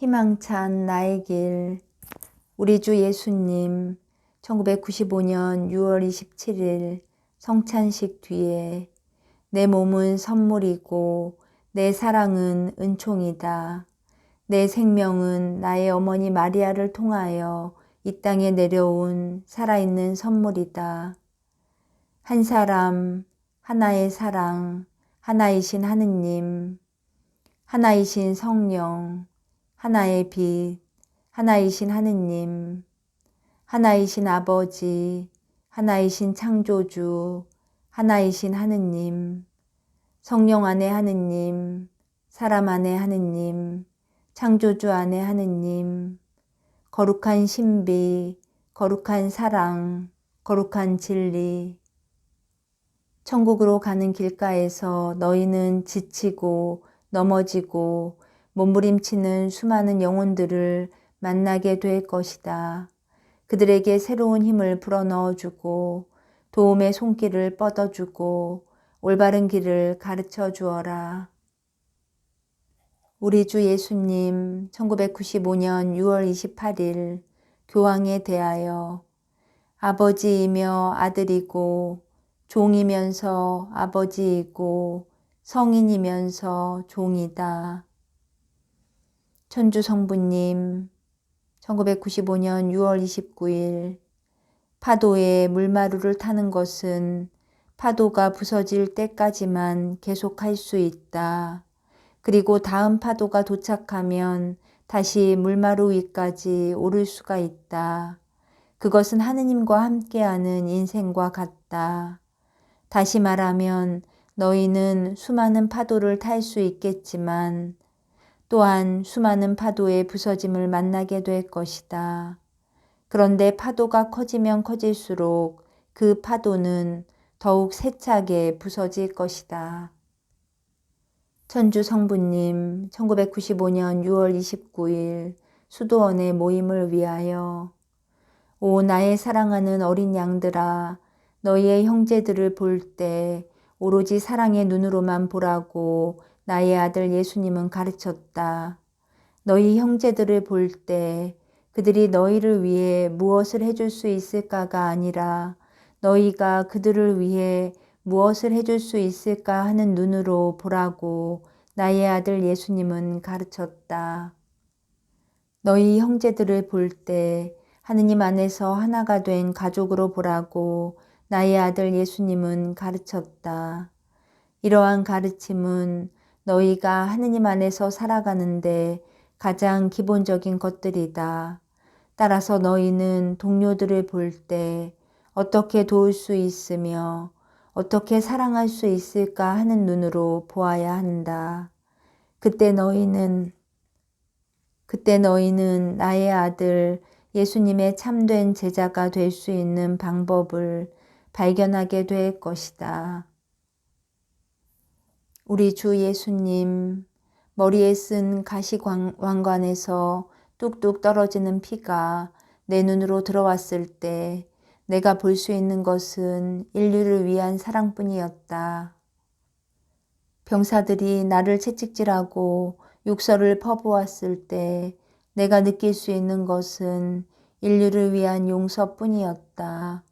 희망찬 나의 길 우리 주 예수님 1995년 6월 27일 성찬식 뒤에 내 몸은 선물이고 내 사랑은 은총이다. 내 생명은 나의 어머니 마리아를 통하여 이 땅에 내려온 살아있는 선물이다. 한 사람, 하나의 사랑, 하나이신 하느님, 하나이신 성령, 하나의 빛, 하나이신 하느님, 하나이신 아버지, 하나이신 창조주, 하나이신 하느님, 성령 안에 하느님, 사람 안에 하느님, 창조주 안에 하느님, 거룩한 신비, 거룩한 사랑, 거룩한 진리. 천국으로 가는 길가에서 너희는 지치고 넘어지고 몸부림치는 수많은 영혼들을 만나게 될 것이다. 그들에게 새로운 힘을 불어넣어 주고 도움의 손길을 뻗어주고 올바른 길을 가르쳐 주어라. 우리 주 예수님 1995년 6월 28일 교황에 대하여 아버지이며 아들이고 종이면서 아버지이고 성인이면서 종이다. 천주 성부님 1995년 6월 29일 파도에 물마루를 타는 것은 파도가 부서질 때까지만 계속할 수 있다. 그리고 다음 파도가 도착하면 다시 물마루 위까지 오를 수가 있다. 그것은 하느님과 함께하는 인생과 같다. 다시 말하면 너희는 수많은 파도를 탈 수 있겠지만 또한 수많은 파도의 부서짐을 만나게 될 것이다. 그런데 파도가 커지면 커질수록 그 파도는 더욱 세차게 부서질 것이다. 천주 성부님 1995년 6월 29일 수도원의 모임을 위하여 오 나의 사랑하는 어린 양들아 너희의 형제들을 볼 때 오로지 사랑의 눈으로만 보라고 나의 아들 예수님은 가르쳤다. 너희 형제들을 볼 때 그들이 너희를 위해 무엇을 해줄 수 있을까가 아니라 너희가 그들을 위해 무엇을 해줄 수 있을까 하는 눈으로 보라고 나의 아들 예수님은 가르쳤다. 너희 형제들을 볼 때 하느님 안에서 하나가 된 가족으로 보라고 나의 아들 예수님은 가르쳤다. 이러한 가르침은 너희가 하느님 안에서 살아가는데 가장 기본적인 것들이다. 따라서 너희는 동료들을 볼 때 어떻게 도울 수 있으며 어떻게 사랑할 수 있을까 하는 눈으로 보아야 한다. 그때 너희는 그때 너희는 나의 아들 예수님의 참된 제자가 될 수 있는 방법을 발견하게 될 것이다. 우리 주 예수님 머리에 쓴 가시 왕관에서 뚝뚝 떨어지는 피가 내 눈으로 들어왔을 때 내가 볼 수 있는 것은 인류를 위한 사랑뿐이었다. 병사들이 나를 채찍질하고 육설을 퍼부었을 때 내가 느낄 수 있는 것은 인류를 위한 용서뿐이었다.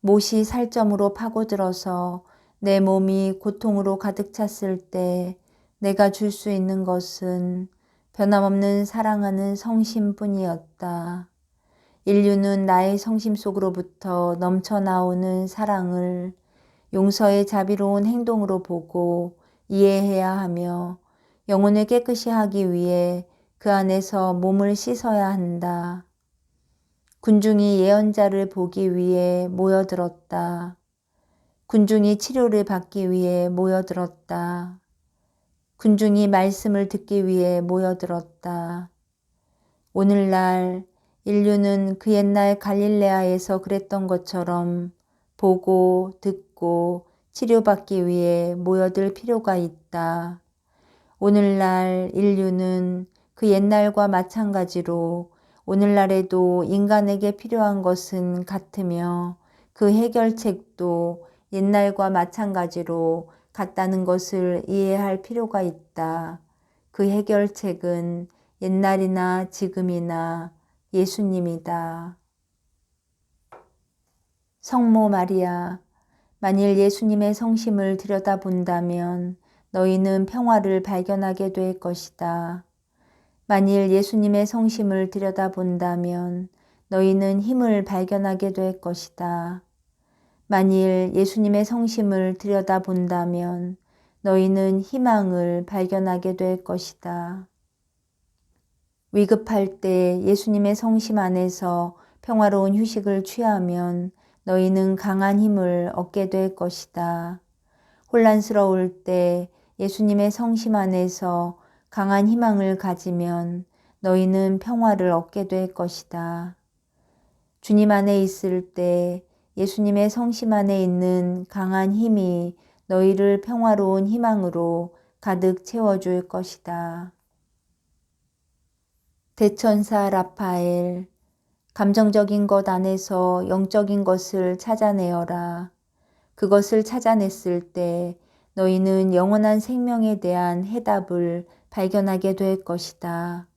못이 살점으로 파고들어서 내 몸이 고통으로 가득 찼을 때 내가 줄 수 있는 것은 변함없는 사랑하는 성심뿐이었다. 인류는 나의 성심 속으로부터 넘쳐나오는 사랑을 용서의 자비로운 행동으로 보고 이해해야 하며 영혼을 깨끗이 하기 위해 그 안에서 몸을 씻어야 한다. 군중이 예언자를 보기 위해 모여들었다. 군중이 치료를 받기 위해 모여들었다. 군중이 말씀을 듣기 위해 모여들었다. 오늘날 인류는 그 옛날 갈릴레아에서 그랬던 것처럼 보고 듣고 치료받기 위해 모여들 필요가 있다. 오늘날 인류는 그 옛날과 마찬가지로 오늘날에도 인간에게 필요한 것은 같으며 그 해결책도 옛날과 마찬가지로 같다는 것을 이해할 필요가 있다. 그 해결책은 옛날이나 지금이나 예수님이다. 성모 마리아, 만일 예수님의 성심을 들여다본다면 너희는 평화를 발견하게 될 것이다. 만일 예수님의 성심을 들여다본다면 너희는 힘을 발견하게 될 것이다. 만일 예수님의 성심을 들여다본다면 너희는 희망을 발견하게 될 것이다. 위급할 때 예수님의 성심 안에서 평화로운 휴식을 취하면 너희는 강한 힘을 얻게 될 것이다. 혼란스러울 때 예수님의 성심 안에서 강한 희망을 가지면 너희는 평화를 얻게 될 것이다. 주님 안에 있을 때 예수님의 성심 안에 있는 강한 힘이 너희를 평화로운 희망으로 가득 채워줄 것이다. 대천사 라파엘, 감정적인 것 안에서 영적인 것을 찾아내어라. 그것을 찾아냈을 때 너희는 영원한 생명에 대한 해답을 발견하게 될 것이다.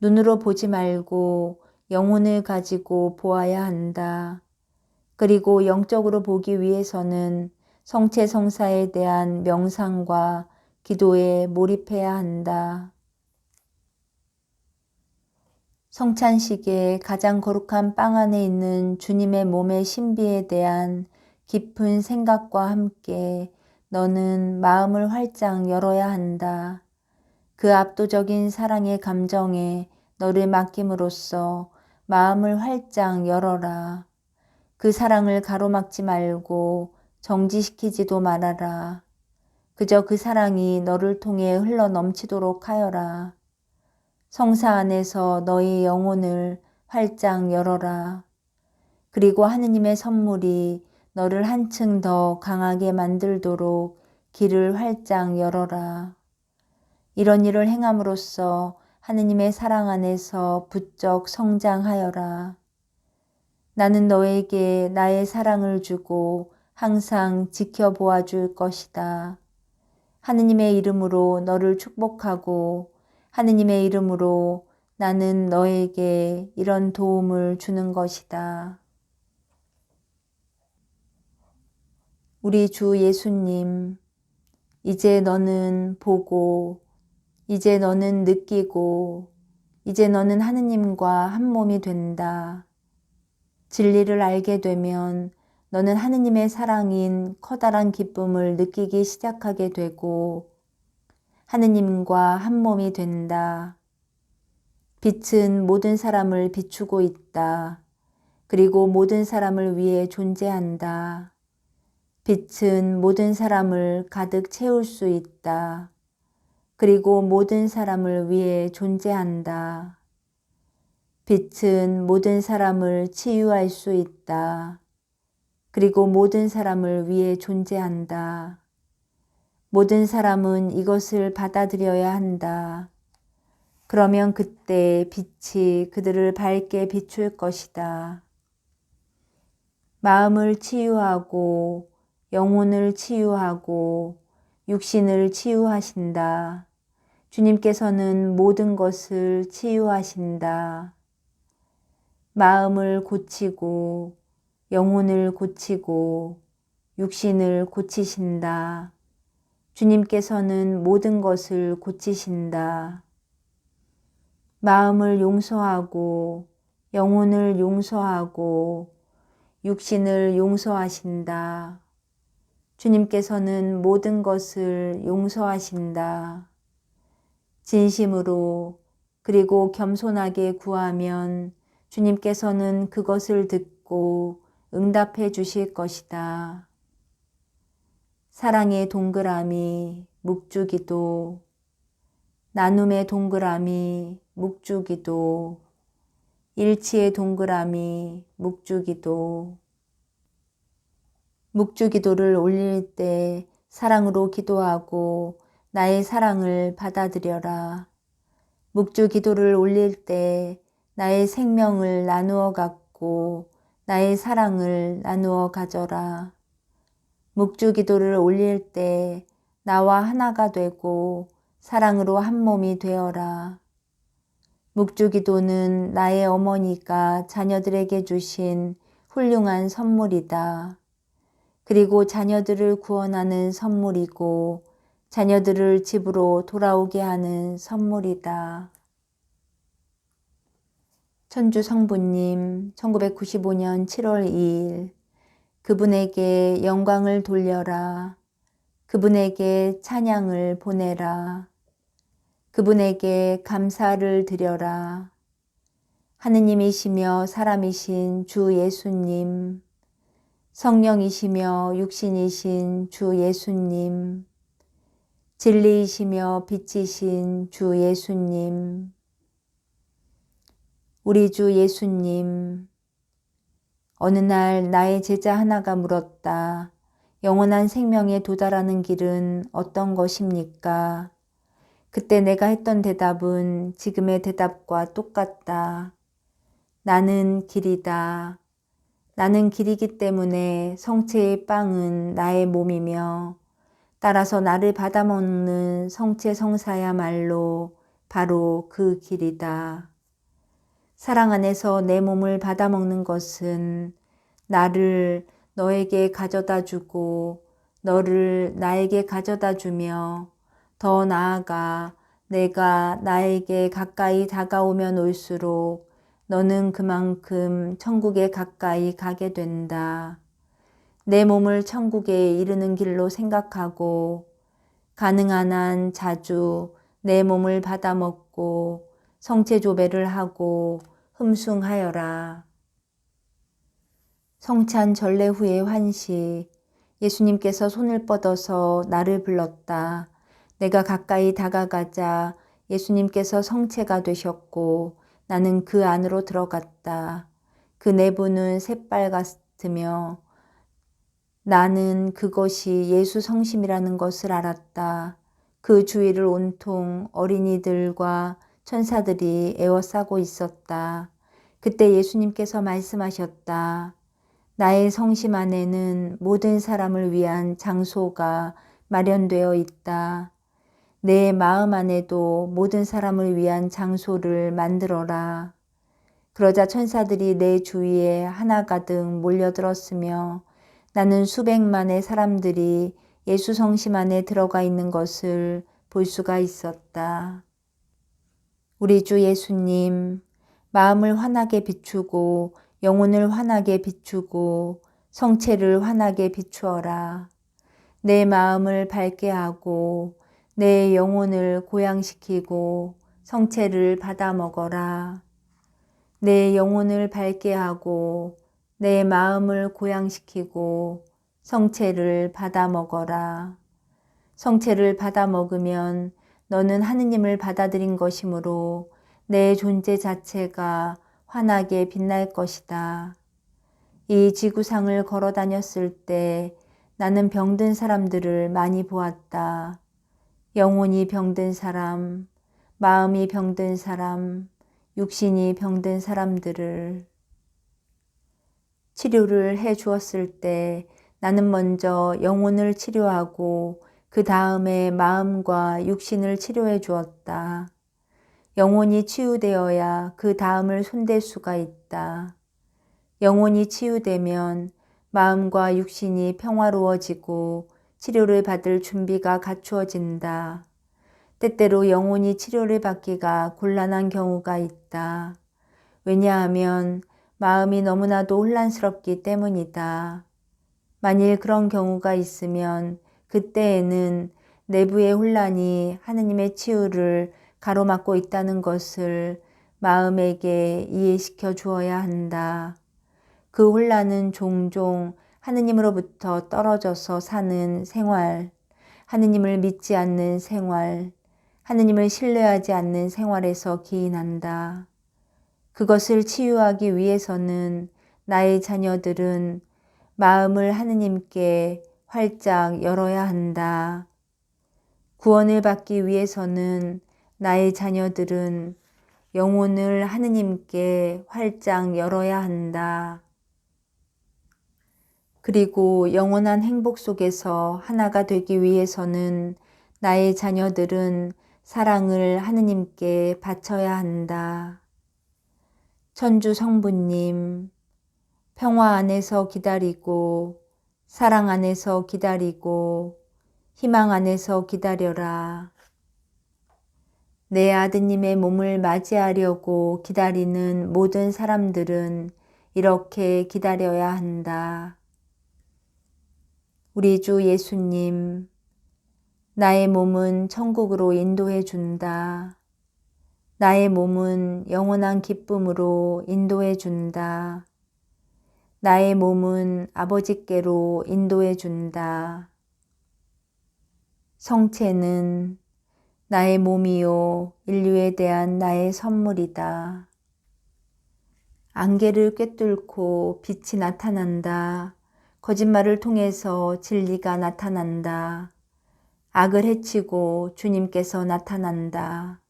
눈으로 보지 말고 영혼을 가지고 보아야 한다. 그리고 영적으로 보기 위해서는 성체 성사에 대한 명상과 기도에 몰입해야 한다. 성찬식의 가장 거룩한 빵 안에 있는 주님의 몸의 신비에 대한 깊은 생각과 함께 너는 마음을 활짝 열어야 한다. 그 압도적인 사랑의 감정에 너를 맡김으로써 마음을 활짝 열어라. 그 사랑을 가로막지 말고 정지시키지도 말아라. 그저 그 사랑이 너를 통해 흘러 넘치도록 하여라. 성사 안에서 너의 영혼을 활짝 열어라. 그리고 하느님의 선물이 너를 한층 더 강하게 만들도록 길을 활짝 열어라. 이런 일을 행함으로써 하느님의 사랑 안에서 부쩍 성장하여라. 나는 너에게 나의 사랑을 주고 항상 지켜보아 줄 것이다. 하느님의 이름으로 너를 축복하고 하느님의 이름으로 나는 너에게 이런 도움을 주는 것이다. 우리 주 예수님, 이제 너는 보고, 이제 너는 느끼고, 이제 너는 하느님과 한 몸이 된다. 진리를 알게 되면 너는 하느님의 사랑인 커다란 기쁨을 느끼기 시작하게 되고, 하느님과 한 몸이 된다. 빛은 모든 사람을 비추고 있다. 그리고 모든 사람을 위해 존재한다. 빛은 모든 사람을 가득 채울 수 있다. 그리고 모든 사람을 위해 존재한다. 빛은 모든 사람을 치유할 수 있다. 그리고 모든 사람을 위해 존재한다. 모든 사람은 이것을 받아들여야 한다. 그러면 그때 빛이 그들을 밝게 비출 것이다. 마음을 치유하고 영혼을 치유하고 육신을 치유하신다. 주님께서는 모든 것을 치유하신다. 마음을 고치고 영혼을 고치고 육신을 고치신다. 주님께서는 모든 것을 고치신다. 마음을 용서하고 영혼을 용서하고 육신을 용서하신다. 주님께서는 모든 것을 용서하신다. 진심으로 그리고 겸손하게 구하면 주님께서는 그것을 듣고 응답해 주실 것이다. 사랑의 동그라미 묵주기도 나눔의 동그라미 묵주기도 일치의 동그라미 묵주기도 묵주기도를 올릴 때 사랑으로 기도하고 나의 사랑을 받아들여라. 묵주기도를 올릴 때 나의 생명을 나누어 갖고 나의 사랑을 나누어 가져라. 묵주 기도를 올릴 때 나와 하나가 되고 사랑으로 한 몸이 되어라. 묵주 기도는 나의 어머니가 자녀들에게 주신 훌륭한 선물이다. 그리고 자녀들을 구원하는 선물이고 자녀들을 집으로 돌아오게 하는 선물이다. 천주 성부님 1995년 7월 2일 그분에게 영광을 돌려라. 그분에게 찬양을 보내라. 그분에게 감사를 드려라. 하느님이시며 사람이신 주 예수님, 성령이시며 육신이신 주 예수님, 진리이시며 빛이신 주 예수님, 우리 주 예수님, 어느 날 나의 제자 하나가 물었다. 영원한 생명에 도달하는 길은 어떤 것입니까? 그때 내가 했던 대답은 지금의 대답과 똑같다. 나는 길이다. 나는 길이기 때문에 성체의 빵은 나의 몸이며 따라서 나를 받아먹는 성체 성사야말로 바로 그 길이다. 사랑 안에서 내 몸을 받아먹는 것은 나를 너에게 가져다 주고 너를 나에게 가져다 주며 더 나아가 내가 나에게 가까이 다가오면 올수록 너는 그만큼 천국에 가까이 가게 된다. 내 몸을 천국에 이르는 길로 생각하고 가능한 한 자주 내 몸을 받아먹고 성체조배를 하고 흠숭하여라. 성찬 전례 후의 환시 예수님께서 손을 뻗어서 나를 불렀다. 내가 가까이 다가가자 예수님께서 성체가 되셨고 나는 그 안으로 들어갔다. 그 내부는 새빨갛으며 나는 그것이 예수 성심이라는 것을 알았다. 그 주위를 온통 어린이들과 천사들이 에워싸고 있었다. 그때 예수님께서 말씀하셨다. 나의 성심 안에는 모든 사람을 위한 장소가 마련되어 있다. 내 마음 안에도 모든 사람을 위한 장소를 만들어라. 그러자 천사들이 내 주위에 하나가득 몰려들었으며 나는 수백만의 사람들이 예수 성심 안에 들어가 있는 것을 볼 수가 있었다. 우리 주 예수님, 마음을 환하게 비추고 영혼을 환하게 비추고 성체를 환하게 비추어라. 내 마음을 밝게 하고 내 영혼을 고양시키고 성체를 받아 먹어라. 내 영혼을 밝게 하고 내 마음을 고양시키고 성체를 받아 먹어라. 성체를 받아 먹으면 너는 하느님을 받아들인 것이므로 내 존재 자체가 환하게 빛날 것이다. 이 지구상을 걸어 다녔을 때 나는 병든 사람들을 많이 보았다. 영혼이 병든 사람, 마음이 병든 사람, 육신이 병든 사람들을 치료를 해 주었을 때 나는 먼저 영혼을 치료하고 그 다음에 마음과 육신을 치료해 주었다. 영혼이 치유되어야 그 다음을 손댈 수가 있다. 영혼이 치유되면 마음과 육신이 평화로워지고 치료를 받을 준비가 갖추어진다. 때때로 영혼이 치료를 받기가 곤란한 경우가 있다. 왜냐하면 마음이 너무나도 혼란스럽기 때문이다. 만일 그런 경우가 있으면 그때에는 내부의 혼란이 하느님의 치유를 가로막고 있다는 것을 마음에게 이해시켜 주어야 한다. 그 혼란은 종종 하느님으로부터 떨어져서 사는 생활, 하느님을 믿지 않는 생활, 하느님을 신뢰하지 않는 생활에서 기인한다. 그것을 치유하기 위해서는 나의 자녀들은 마음을 하느님께 활짝 열어야 한다. 구원을 받기 위해서는 나의 자녀들은 영혼을 하느님께 활짝 열어야 한다. 그리고 영원한 행복 속에서 하나가 되기 위해서는 나의 자녀들은 사랑을 하느님께 바쳐야 한다. 천주 성부님, 평화 안에서 기다리고, 사랑 안에서 기다리고, 희망 안에서 기다려라. 내 아드님의 몸을 맞이하려고 기다리는 모든 사람들은 이렇게 기다려야 한다. 우리 주 예수님, 나의 몸은 천국으로 인도해 준다. 나의 몸은 영원한 기쁨으로 인도해 준다. 나의 몸은 아버지께로 인도해 준다. 성체는 나의 몸이요 인류에 대한 나의 선물이다. 안개를 꿰뚫고 빛이 나타난다. 거짓말을 통해서 진리가 나타난다. 악을 해치고 주님께서 나타난다.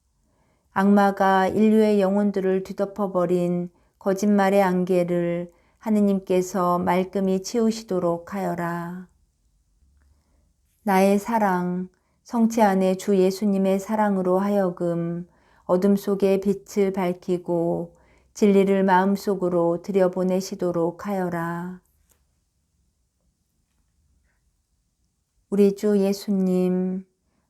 악마가 인류의 영혼들을 뒤덮어버린 거짓말의 안개를 하느님께서 말끔히 치우시도록 하여라. 나의 사랑, 성체 안에 주 예수님의 사랑으로 하여금 어둠 속에 빛을 밝히고 진리를 마음속으로 들여보내시도록 하여라. 우리 주 예수님,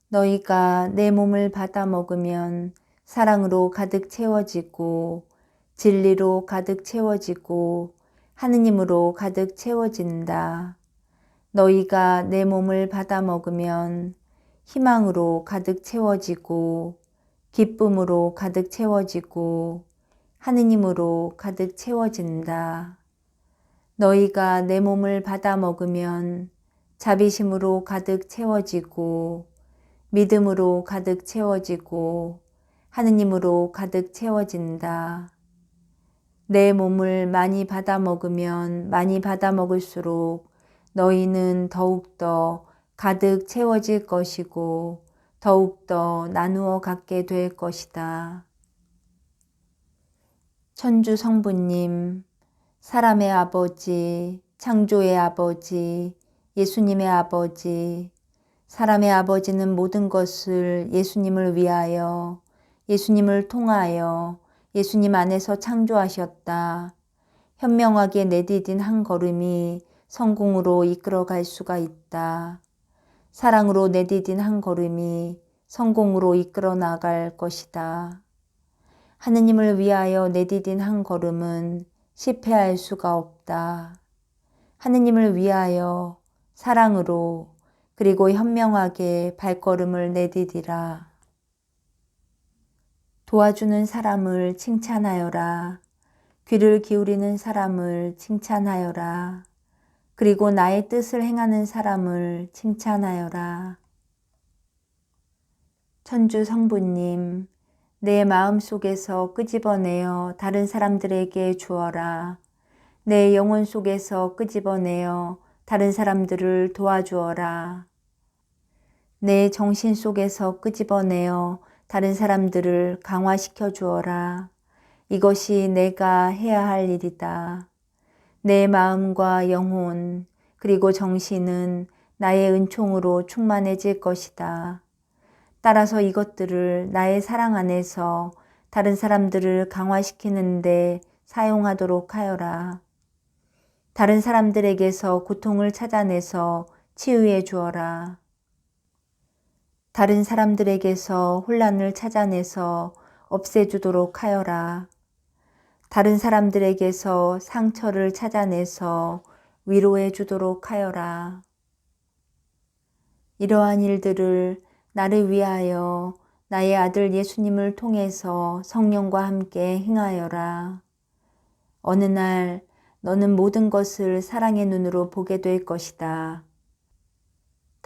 너희가 내 몸을 받아 먹으면 사랑으로 가득 채워지고 진리로 가득 채워지고 하느님으로 가득 채워진다. 너희가 내 몸을 받아 먹으면 희망으로 가득 채워지고 기쁨으로 가득 채워지고 하느님으로 가득 채워진다. 너희가 내 몸을 받아 먹으면 자비심으로 가득 채워지고 믿음으로 가득 채워지고 하느님으로 가득 채워진다. 내 몸을 많이 받아 먹으면 많이 받아 먹을수록 너희는 더욱더 가득 채워질 것이고 더욱더 나누어 갖게 될 것이다. 천주 성부님, 사람의 아버지, 창조의 아버지, 예수님의 아버지, 사람의 아버지는 모든 것을 예수님을 위하여, 예수님을 통하여, 예수님 안에서 창조하셨다. 현명하게 내디딘 한 걸음이 성공으로 이끌어 갈 수가 있다. 사랑으로 내디딘 한 걸음이 성공으로 이끌어 나갈 것이다. 하느님을 위하여 내디딘 한 걸음은 실패할 수가 없다. 하느님을 위하여 사랑으로 그리고 현명하게 발걸음을 내디디라. 도와주는 사람을 칭찬하여라. 귀를 기울이는 사람을 칭찬하여라. 그리고 나의 뜻을 행하는 사람을 칭찬하여라. 천주 성부님, 내 마음 속에서 끄집어내어 다른 사람들에게 주어라. 내 영혼 속에서 끄집어내어 다른 사람들을 도와주어라. 내 정신 속에서 끄집어내어 다른 사람들을 강화시켜 주어라. 이것이 내가 해야 할 일이다. 내 마음과 영혼, 그리고 정신은 나의 은총으로 충만해질 것이다. 따라서 이것들을 나의 사랑 안에서 다른 사람들을 강화시키는데 사용하도록 하여라. 다른 사람들에게서 고통을 찾아내서 치유해 주어라. 다른 사람들에게서 혼란을 찾아내서 없애주도록 하여라. 다른 사람들에게서 상처를 찾아내서 위로해 주도록 하여라. 이러한 일들을 나를 위하여 나의 아들 예수님을 통해서 성령과 함께 행하여라. 어느 날 너는 모든 것을 사랑의 눈으로 보게 될 것이다.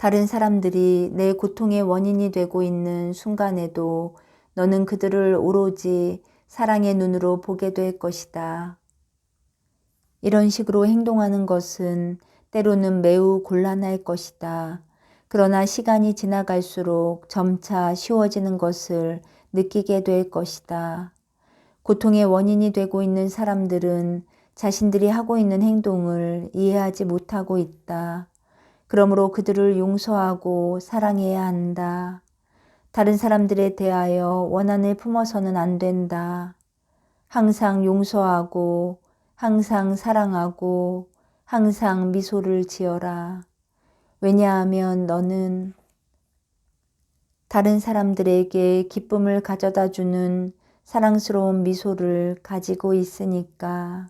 다른 사람들이 내 고통의 원인이 되고 있는 순간에도 너는 그들을 오로지 사랑의 눈으로 보게 될 것이다. 이런 식으로 행동하는 것은 때로는 매우 곤란할 것이다. 그러나 시간이 지나갈수록 점차 쉬워지는 것을 느끼게 될 것이다. 고통의 원인이 되고 있는 사람들은 자신들이 하고 있는 행동을 이해하지 못하고 있다. 그러므로 그들을 용서하고 사랑해야 한다. 다른 사람들에 대하여 원한을 품어서는 안 된다. 항상 용서하고, 항상 사랑하고, 항상 미소를 지어라. 왜냐하면 너는 다른 사람들에게 기쁨을 가져다 주는 사랑스러운 미소를 가지고 있으니까.